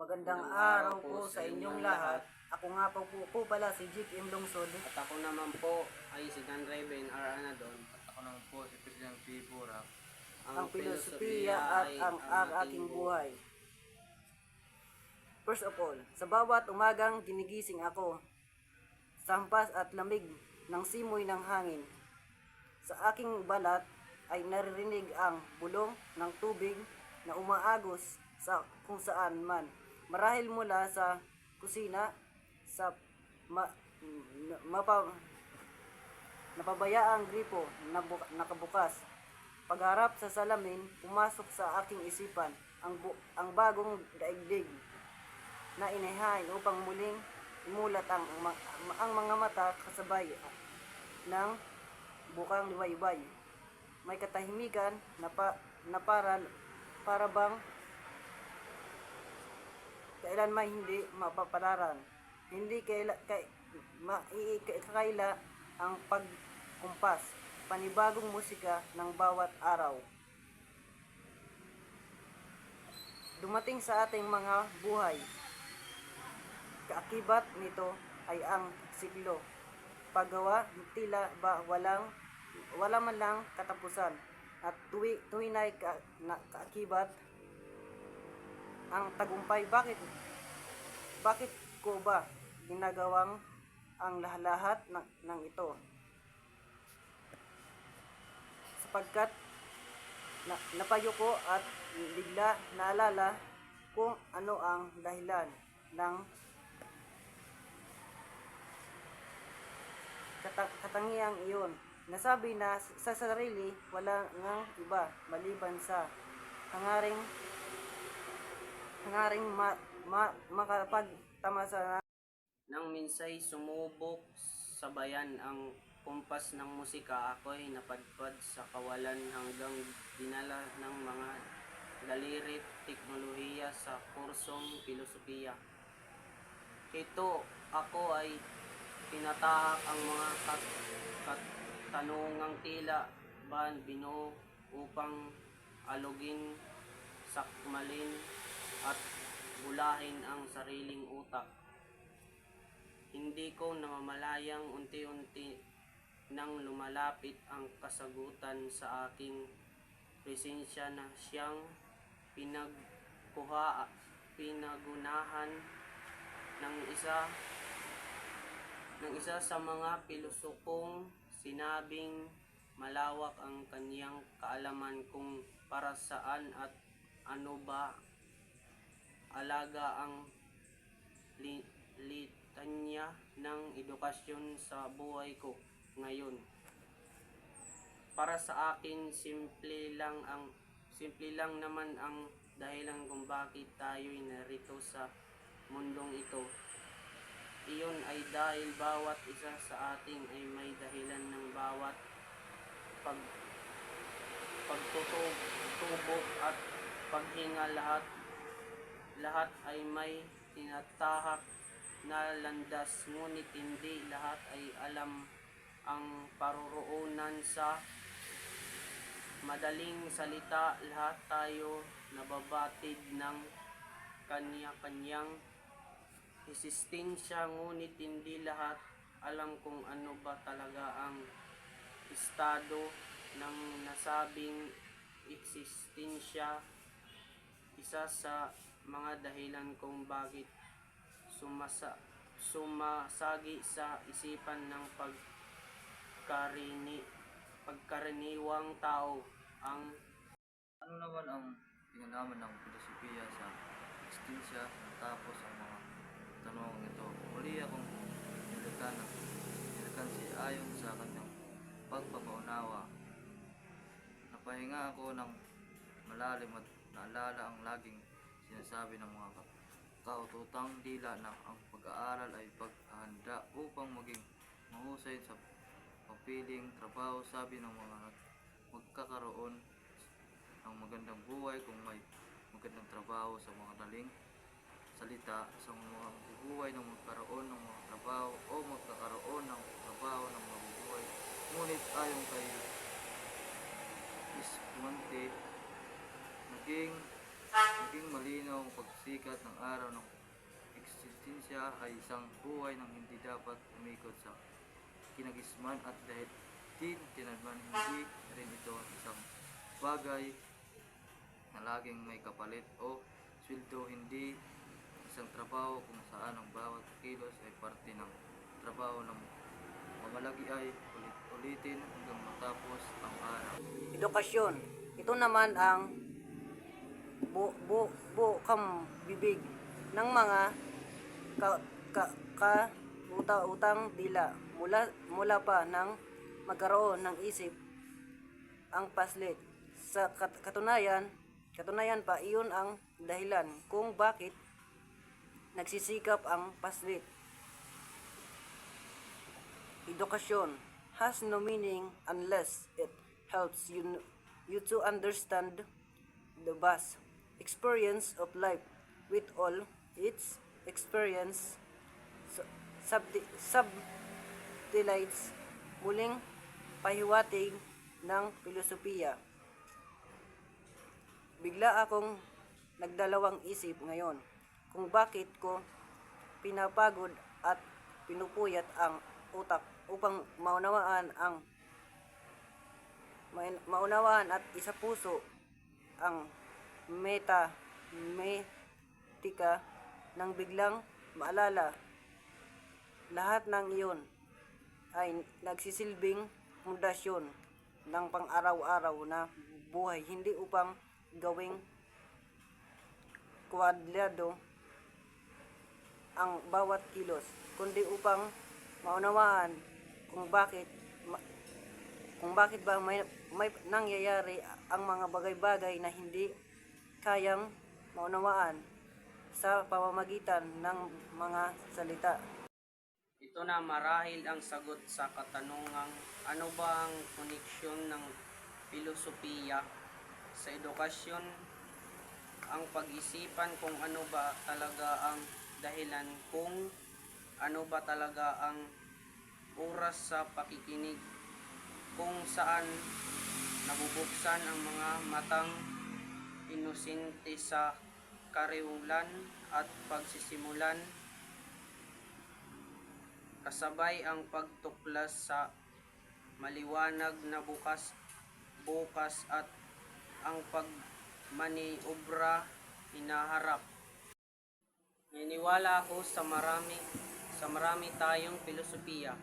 Magandang araw po sa inyong lahat. Ako nga po po, po pala si Jake M. Lungsod. At ako naman po ay si Dan Raven R. Anadon. At ako naman po si President P. Burak. Ang filosofiya at ang, ang aking buhay. First of all, sa bawat umagang ginigising ako, sampas at lamig ng simoy ng hangin. Sa aking balat ay naririnig ang bulong ng tubig na umaagos sa kung saan man. Marahil mula sa kusina, sa ma, mapa, napabayaang gripo na bu- nakabukas. Pagharap sa salamin, pumasok sa aking isipan ang, bu- ang bagong daigdig na inihain upang muling imulat ang, ang mga mata kasabay ng bukang liwayway. May katahimikan na, pa, na para, para bang kailan may hindi mapapalaran. Hindi kaila, kay, ma, i, i- kaila ang pagkumpas, panibagong musika ng bawat araw. Dumating sa ating mga buhay. Kaakibat nito ay ang siglo. Paggawa, tila ba walang wala man lang katapusan at tuwi tuwi na ka, na, kaakibat ang tagumpay bakit bakit ko ba ginagawang ang lahat ng, ng ito sapagkat na, napayo ko at bigla naalala kung ano ang dahilan ng kata- katangiang iyon. Nasabi na sa sarili wala ngang iba maliban sa hangaring hangaring ma, ma, makapagtamasa Nang minsay sumubok sa bayan ang kumpas ng musika, ako'y napadpad sa kawalan hanggang dinala ng mga dalirit teknolohiya sa kursong filosofiya. Ito ako ay tinatahak ang mga kat, katanungang tila ba binuo upang alugin, sakmalin at bulahin ang sariling utak. Hindi ko namamalayang unti-unti nang lumalapit ang kasagutan sa aking presensya na siyang pinagkuha, pinagunahan ng isa ng isa sa mga pilosopong sinabing malawak ang kaniyang kaalaman kung para saan at ano ba alaga ang li- litanya ng edukasyon sa buhay ko ngayon. Para sa akin, simple lang ang simple lang naman ang dahilan kung bakit tayo'y narito sa mundong ito. Iyon ay dahil bawat isa sa ating ay may dahilan ng bawat pag pagtutubok at paghinga lahat lahat ay may tinatahak na landas ngunit hindi lahat ay alam ang paruroonan sa madaling salita. Lahat tayo nababatid ng kanya-kanyang existensya ngunit hindi lahat alam kung ano ba talaga ang estado ng nasabing eksistensya. Isa sa mga dahilan kung bakit sumasa, sumasagi sa isipan ng pagkarini, pagkaraniwang tao ang Ano naman ang pinalaman ng filosofiya sa existensya natapos ang mga tanong ito? Muli akong nilikan, nilikan si ayon sa kanyang pagpapaunawa. Napahinga ako ng malalim at naalala ang laging sinasabi ng mga ka- kaututang dila na ang pag-aaral ay paghahanda upang maging mahusay sa papiling trabaho sabi ng mga magkakaroon ng magandang buhay kung may magandang trabaho sa mga daling salita sa mga bubuhay ng magkaroon ng mga trabaho o magkakaroon ng trabaho ng mabubuhay. Ngunit ayon kay Ismonte, naging maging pagsikat ng araw ng eksistensya ay isang buhay ng hindi dapat umikot sa kinagisman at dahil din tinadman hindi rin ito isang bagay na laging may kapalit o sweldo hindi isang trabaho kung saan ang bawat kilos ay parte ng trabaho ng mamalagi ay ulit-ulitin hanggang matapos ang araw. Edukasyon. Ito naman ang bu, bu, bu kam bibig. Ng mga ka, ka, ka uta, utang dila. Mula mula pa nang magkaroon ng isip ang paslit. Sa kat, katunayan katunayan pa iyon ang dahilan kung bakit nagsisikap ang paslit. Edukasyon has no meaning unless it helps you, you to understand the vast experience of life with all its experience sub, subtilites muling pahiwatig ng filosofiya. Bigla akong nagdalawang isip ngayon kung bakit ko pinapagod at pinupuyat ang utak upang maunawaan ang maunawaan at isa puso ang meta metika nang biglang maalala. Lahat ng iyon ay nagsisilbing pundasyon ng pang-araw-araw na buhay hindi upang gawing kwadrado ang bawat kilos kundi upang maunawaan kung bakit ma- kung bakit ba may, may nangyayari ang mga bagay-bagay na hindi kayang maunawaan sa pamamagitan ng mga salita. Ito na marahil ang sagot sa katanungang ano ba ang koneksyon ng filosofiya sa edukasyon, ang pag-isipan kung ano ba talaga ang dahilan kung ano ba talaga ang oras sa pakikinig kung saan nabubuksan ang mga matang inosente sa kariulan at pagsisimulan kasabay ang pagtuklas sa maliwanag na bukas bukas at ang pagmaniobra hinaharap. Niniwala ako sa marami sa marami tayong filosofiya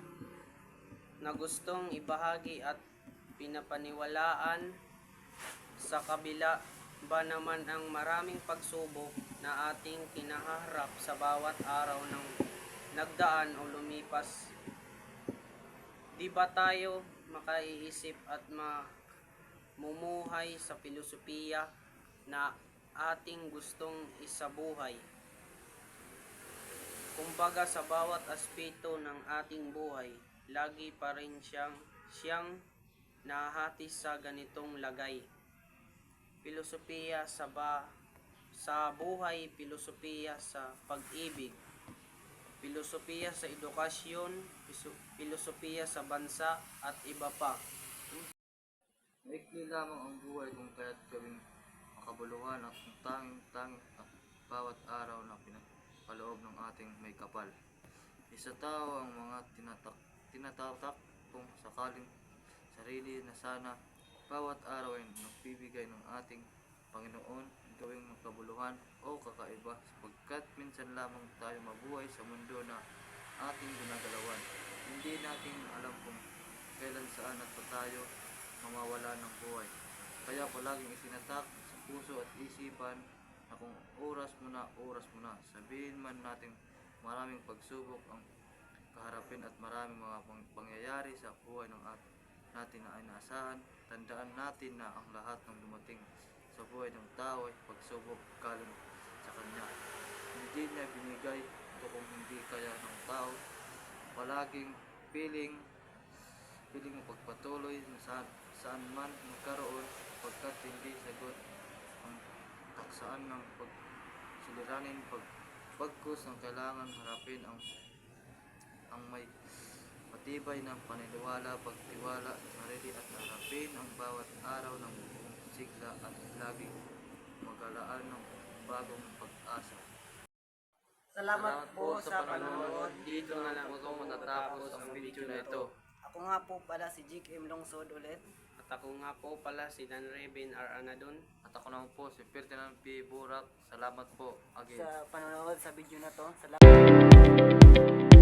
na gustong ibahagi at pinapaniwalaan sa kabila ba naman ang maraming pagsubok na ating kinaharap sa bawat araw ng nagdaan o lumipas. Di ba tayo makaiisip at mamumuhay sa filosofiya na ating gustong isabuhay? Kumbaga sa bawat aspeto ng ating buhay, lagi pa rin siyang siyang nahati sa ganitong lagay. Filosofiya sa ba sa buhay, filosofiya sa pag-ibig, filosofiya sa edukasyon, filosofiya sa bansa at iba pa. Maikli lamang ang buhay kung kaya't gawing makabuluhan at tanging-tanging at bawat araw na pinagpaloob ng ating may kapal. Isa tao ang mga tinatak, tinatatak kung sakaling sarili na sana bawat araw ay nagbibigay ng ating Panginoon gawing makabuluhan o kakaiba sapagkat minsan lamang tayo mabuhay sa mundo na ating ginagalawan. Hindi natin alam kung kailan saan at pa tayo mamawala ng buhay. Kaya palaging isinatak sa puso at isipan na kung oras mo na, oras mo na. Sabihin man natin maraming pagsubok ang kaharapin at maraming mga pang- pangyayari sa buhay ng at natin na ay naasahan. Tandaan natin na ang lahat ng dumating sa buhay ng tao ay pagsubok galing sa Kanya. Hindi niya binigay ito kung hindi kaya ng tao. Palaging piling piling pagpatuloy saan, saan man magkaroon pagkat hindi sagot ang paksaan ng pagsuliranin pag pagkus ng kailangan harapin ang ang may matibay ng paniniwala, pagtiwala, sarili at harapin ang bawat araw ng buong sigla at laging magalaan ng bagong pag-asa. Salamat po sa panonood. Dito na lang po matatapos ang video na ito. Ako nga po pala si Jake M. Longsod ulit. At ako nga po pala si Dan Reben R. Anadon. At ako naman po si Ferdinand P. Burak. Salamat po again. sa panonood sa video na to. Salamat.